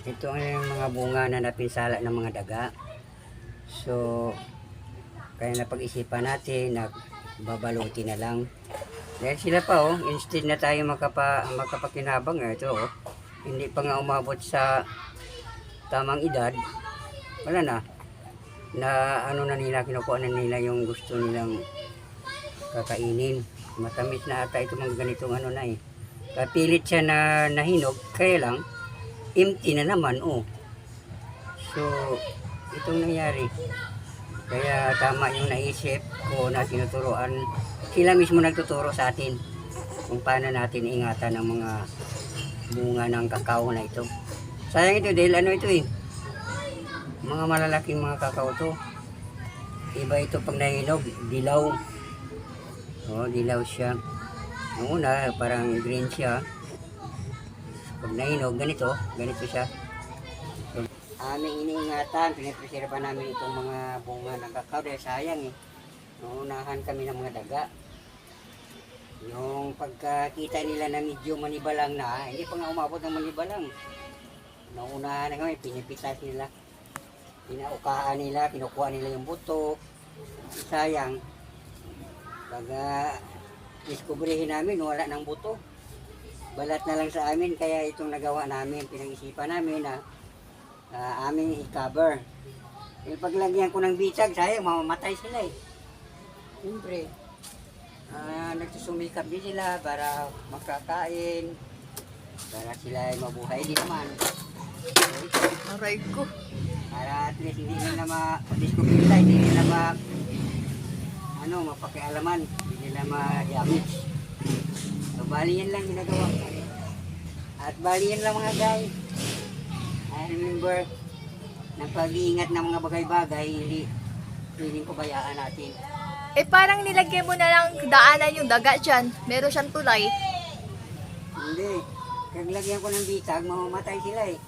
Ito ang mga bunga na napinsala ng mga daga. So, kaya napag-isipan natin na babaluti na lang. Dahil sila pa oh, instead na tayo makapa, makapakinabang, eh, ito oh, hindi pa nga umabot sa tamang edad, wala na. Na ano na nila, kinukuha na nila yung gusto nilang kakainin. Matamis na ata ito mga ganitong ano na eh. Kapilit siya na nahinog, kaya lang, empty na naman oh. So, itong nangyari. Kaya tama yung naisip ko na tinuturoan. Sila mismo nagtuturo sa atin kung paano natin ingatan ang mga bunga ng kakao na ito. Sayang ito dahil ano ito eh. Mga malalaking mga kakao to. Iba ito pag nahinog, dilaw. Oh, dilaw siya. Noong una, parang green siya. Pag nahinog, ganito, ganito siya. Aming iniingatan, pinipreserva namin itong mga bunga ng kakao dahil sayang eh. Naunahan kami ng mga daga. Yung pagkakita nila na medyo manibalang na, hindi pa nga umabot ng manibalang. Naunahan na kami, pinipitas nila. Pinaukaan nila, kinukuha nila yung buto. Sayang. Pag uh, diskubrihin namin, wala ng buto. Balat na lang sa amin, kaya itong nagawa namin, pinag-isipan namin na ah, aming i-cover. Yung paglagyan ko ng bitag, sayang, mamamatay sila eh. Siyempre, ah, nagsusumikap din sila para makakain, para sila ay mabuhay din naman. Aray ko. Para at least hindi nila ma-discover hindi nila ma ano, mapakialaman, hindi nila ma-damage. Bali yan lang ginagawa ko. At bali yan lang mga guys. I remember, ng pag-iingat ng mga bagay-bagay, hindi feeling ko bayaan natin. Eh parang nilagyan mo na lang daanan yung daga dyan. Meron siyang tulay. Hindi. Kaglagyan ko ng bitag, mamamatay sila eh.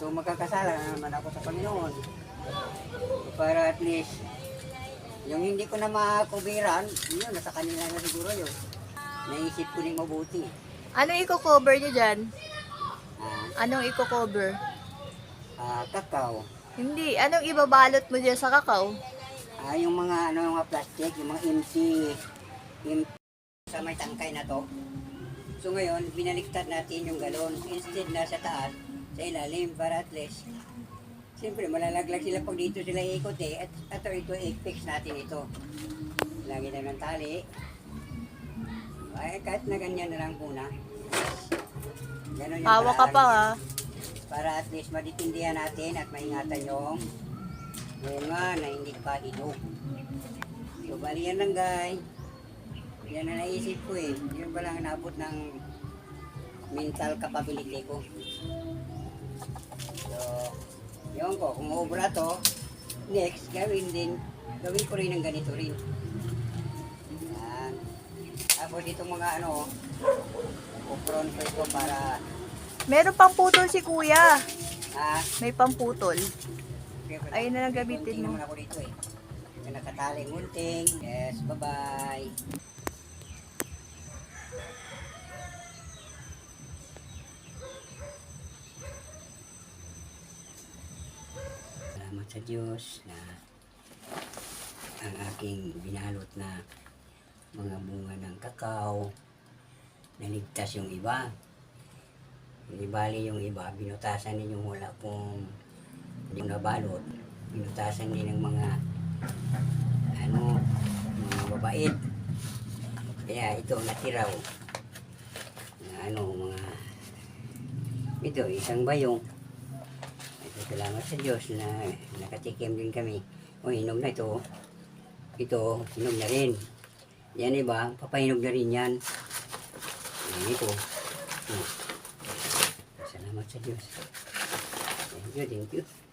So magkakasala na naman ako sa Panginoon. Para at least, yung hindi ko na makubiran, yun, nasa kanila na siguro yun. Naisip ko rin mabuti. Anong i-cover niyo dyan? Ah, Anong i-cover? ah, kakao. Hindi. Anong ibabalot mo dyan sa kakao? Ah, yung mga, ano, yung mga plastic, yung mga empty, empty sa may tangkay na to. So ngayon, binaliktad natin yung galon. Instead na sa taas, sa ilalim, para at least, siyempre malalaglag sila pag dito sila iikot eh. At ito, ito, i-fix natin ito. Lagi na ng tali. Ay, kahit na ganyan na lang muna. Ganon yung Hawa ka pa ha. Para at least maditindihan natin at maingatan yung bunga na hindi pa hinog. So, bali yan lang guys. Yan na naisip ko eh. Yun pa lang nabot ng mental capability ko. So, yun ko. Kung obra to, next, gawin din. Gawin ko rin ng ganito rin. Tapos itong mga ano, upron ko ito para Meron pang putol si kuya. ah, May pamputol. Ayun Ayun na lang gamitin mo. naman ako dito eh. May nakataling gunting. Yes, bye-bye. Salamat sa Diyos na ang aking binalot na mga bunga ng kakao naligtas yung iba. Hindi bali yung iba, binutasan din yung wala pong hindi nabalot. Binutasan din ng mga ano, mga babait. Kaya ito natiraw. Na ano, mga ito, isang bayong. Ito, salamat sa Diyos na nakatikim din kami. O, inom na ito. Ito, inom na rin. Yan iba, papainog na rin yan. Yan ito. Hmm. Salamat sa Diyos. Thank you, thank you.